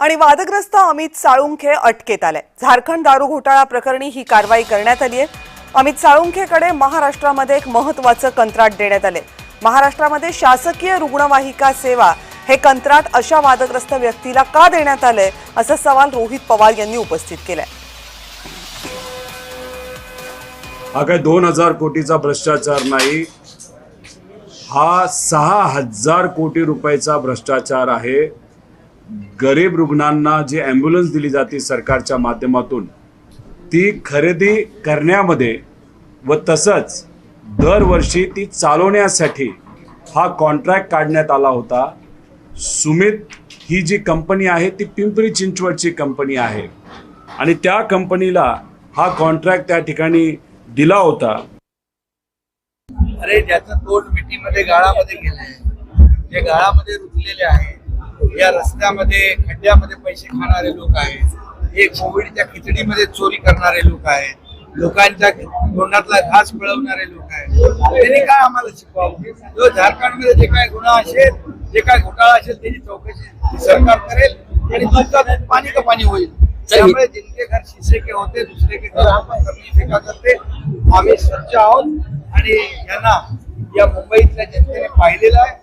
आणि वादग्रस्त अमित साळुंखे अटकेत आले. झारखंड दारू घोटाळा प्रकरणी ही कारवाई करण्यात आली आहे. अमित साळुंखेकडे महाराष्ट्रामध्ये एक महत्वाचं कंत्राट देण्यात आले. महाराष्ट्रामध्ये शासकीय रुग्णवाहिका सेवा हे कंत्राट अशा वादग्रस्त व्यक्तीला का देण्यात आलंय असा सवाल रोहित पवार यांनी उपस्थित केलाय. हा काय दोन हजार कोटीचा भ्रष्टाचार नाही. हा सहा हजार कोटी रुपयाचा भ्रष्टाचार आहे. गरीब रुग्णांना जी ॲम्ब्युलन्स दिली जाते सरकारच्या माध्यमातून ती खरेदी करण्यामध्ये व तसंच दरवर्षी ती चालवण्यासाठी हा कॉन्ट्रॅक्ट काढण्यात आला होता. सुमित ही जी कंपनी आहे ती पिंपरी चिंचवडची कंपनी आहे. आणि त्या कंपनीला हा कॉन्ट्रॅक्ट त्या ठिकाणी दिला होता. अरे ज्याचं तोंड मिठीमध्ये गाळामध्ये गेलंय जे गाळामध्ये रुजलेले आहे या रस्त्यामध्ये खड्ड्यामध्ये पैसे खाणारे लोक आहेत. हे कोविडच्या खिचडीमध्ये चोरी करणारे लोक आहेत. लोकांच्या तोंडातला घास मिळवणारे लोक आहेत. त्यांनी काय आम्हाला शिकवावं? जो झारखंडमध्ये जे काय गुन्हा असेल जे काय घोटाळा असेल त्याची चौकशी सरकार करेल आणि तुमचा पाणी का पाणी होईल? त्यामुळे जिनके घर शीशे के होते दुसरे के घर फेका करते. आम्ही स्वच्छ आहोत आणि यांना या मुंबईतल्या जनतेने पाहिलेलं आहे.